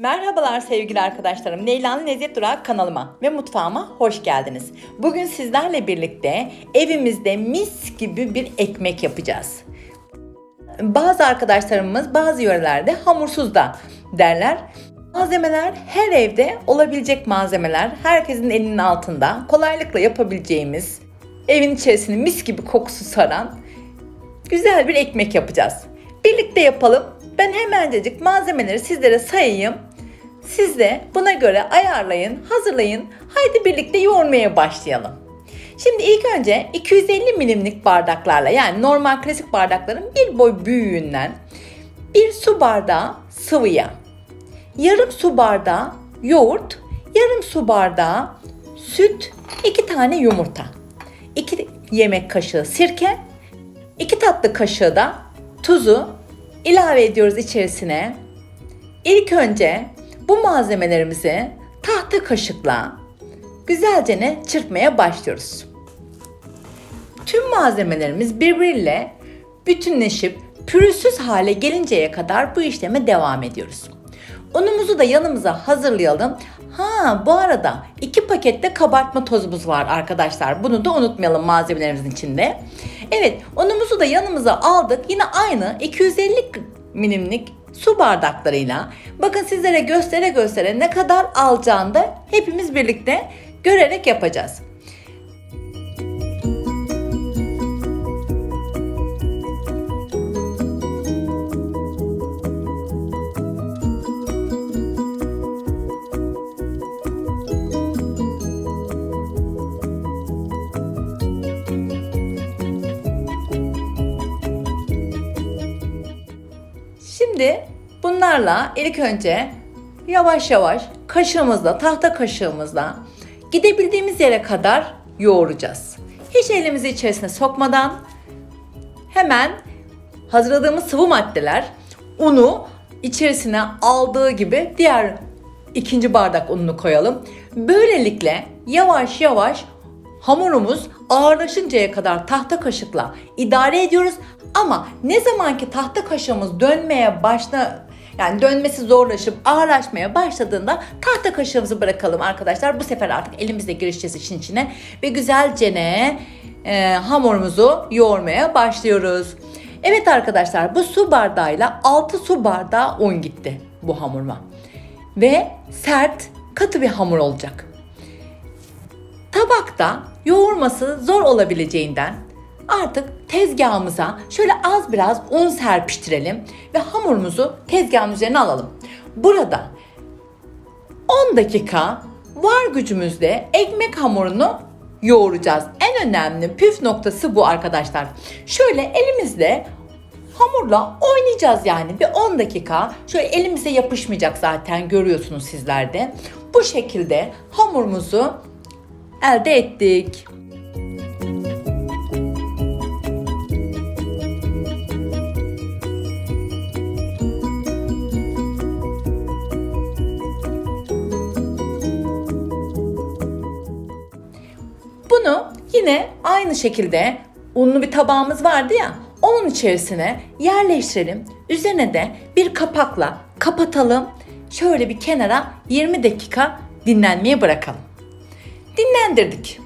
Merhabalar sevgili arkadaşlarım. Leyla'nın Lezzet Durağı kanalıma ve mutfağıma hoş geldiniz. Bugün sizlerle birlikte evimizde mis gibi bir ekmek yapacağız. Bazı arkadaşlarımız bazı yörelerde hamursuz da derler. Malzemeler her evde olabilecek malzemeler. Herkesin elinin altında kolaylıkla yapabileceğimiz evin içerisini mis gibi kokusu saran güzel bir ekmek yapacağız. Birlikte yapalım. Ben hemencecik malzemeleri sizlere sayayım. Siz de buna göre ayarlayın, hazırlayın. Haydi birlikte yoğurmaya başlayalım. Şimdi ilk önce 250 milimlik bardaklarla yani normal klasik bardakların bir boy büyüğünden bir su bardağı sıvı yağ, yarım su bardağı yoğurt, yarım su bardağı süt, iki tane yumurta, iki yemek kaşığı sirke, 2 tatlı kaşığı da tuzu ilave ediyoruz içerisine. İlk önce bu malzemelerimizi tahta kaşıkla güzelce ne çırpmaya başlıyoruz. Tüm malzemelerimiz birbiriyle bütünleşip pürüzsüz hale gelinceye kadar bu işleme devam ediyoruz. Unumuzu da yanımıza hazırlayalım. Ha bu arada iki pakette kabartma tozumuz var arkadaşlar. Bunu da unutmayalım malzemelerimizin içinde. Evet unumuzu da yanımıza aldık. Yine aynı 250 milimlik su bardaklarıyla. Bakın sizlere göstere göstere ne kadar alacağını da hepimiz birlikte görerek yapacağız. Şimdi bunlarla ilk önce yavaş yavaş kaşığımızla, tahta kaşığımızla gidebildiğimiz yere kadar yoğuracağız. Hiç elimizi içerisine sokmadan hemen hazırladığımız sıvı maddeler unu içerisine aldığı gibi diğer ikinci bardak ununu koyalım. Böylelikle yavaş yavaş hamurumuz ağırlaşıncaya kadar tahta kaşıkla idare ediyoruz. Ama ne zamanki tahta kaşığımız dönmeye başla yani dönmesi zorlaşıp ağırlaşmaya başladığında tahta kaşığımızı bırakalım arkadaşlar. Bu sefer artık elimizle girişeceğiz işin içine ve güzelce ne e, hamurumuzu yoğurmaya başlıyoruz. Evet arkadaşlar bu su bardağıyla 6 su bardağı un gitti bu hamuruma. Ve sert katı bir hamur olacak. Tabakta yoğurması zor olabileceğinden artık tezgahımıza şöyle az biraz un serpiştirelim ve hamurumuzu tezgahın üzerine alalım. Burada 10 dakika var gücümüzle ekmek hamurunu yoğuracağız. En önemli püf noktası bu arkadaşlar. Şöyle elimizle hamurla oynayacağız yani bir 10 dakika. Şöyle elimize yapışmayacak zaten görüyorsunuz sizler de. Bu şekilde hamurumuzu elde ettik. Bunu yine aynı şekilde unlu bir tabağımız vardı ya onun içerisine yerleştirelim. Üzerine de bir kapakla kapatalım. Şöyle bir kenara 20 dakika dinlenmeye bırakalım. Dinlendirdik.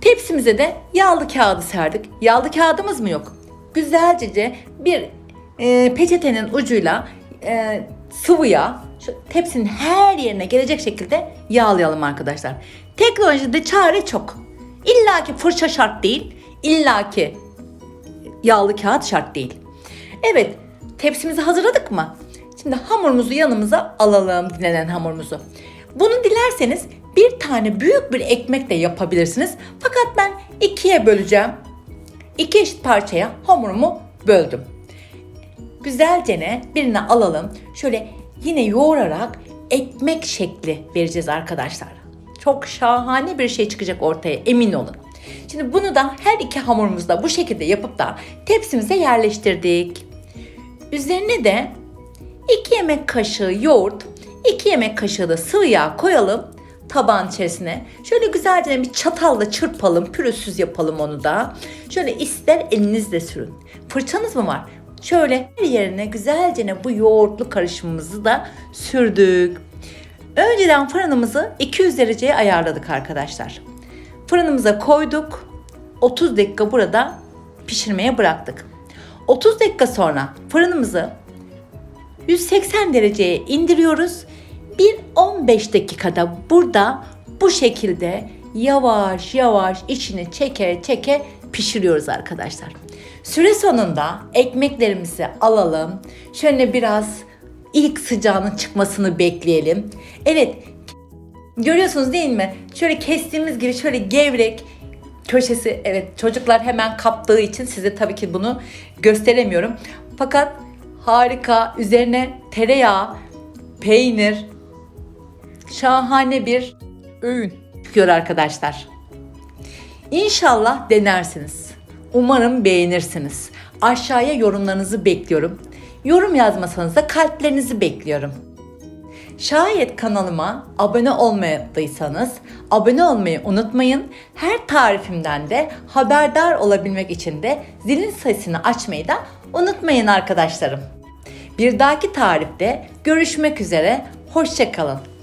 Tepsimize de yağlı kağıdı serdik. Yağlı kağıdımız mı yok? Güzelce bir e, peçetenin ucuyla e, sıvı yağ şu tepsinin her yerine gelecek şekilde yağlayalım arkadaşlar. Teknolojide çare çok. İlla ki fırça şart değil. İlla ki yağlı kağıt şart değil. Evet, tepsimizi hazırladık mı? Şimdi hamurumuzu yanımıza alalım, dinlenen hamurumuzu. Bunu dilerseniz bir tane büyük bir ekmek de yapabilirsiniz. Fakat ben ikiye böleceğim. İki eşit parçaya hamurumu böldüm. Güzelce ne birine alalım. Şöyle yine yoğurarak ekmek şekli vereceğiz arkadaşlar. Çok şahane bir şey çıkacak ortaya emin olun. Şimdi bunu da her iki hamurumuzda bu şekilde yapıp da tepsimize yerleştirdik. Üzerine de 2 yemek kaşığı yoğurt, 2 yemek kaşığı da sıvı yağ koyalım tabağın içerisine. Şöyle güzelce bir çatalla çırpalım, pürüzsüz yapalım onu da. Şöyle ister elinizle sürün. Fırçanız mı var? Şöyle her yerine güzelce bu yoğurtlu karışımımızı da sürdük. Önceden fırınımızı 200 dereceye ayarladık arkadaşlar. Fırınımıza koyduk. 30 dakika burada pişirmeye bıraktık. 30 dakika sonra fırınımızı 180 dereceye indiriyoruz. Bir 15 dakikada burada bu şekilde yavaş yavaş içini çeke çeke pişiriyoruz arkadaşlar. Süre sonunda ekmeklerimizi alalım. Şöyle biraz ilk sıcağının çıkmasını bekleyelim. Evet görüyorsunuz değil mi? Şöyle kestiğimiz gibi şöyle gevrek köşesi evet çocuklar hemen kaptığı için size tabii ki bunu gösteremiyorum. Fakat harika üzerine tereyağı, peynir, şahane bir öğün çıkıyor arkadaşlar. İnşallah denersiniz. Umarım beğenirsiniz. Aşağıya yorumlarınızı bekliyorum. Yorum yazmasanız da kalplerinizi bekliyorum. Şayet kanalıma abone olmadıysanız abone olmayı unutmayın. Her tarifimden de haberdar olabilmek için de zilin sesini açmayı da unutmayın arkadaşlarım. Bir dahaki tarifte görüşmek üzere. Hoşçakalın.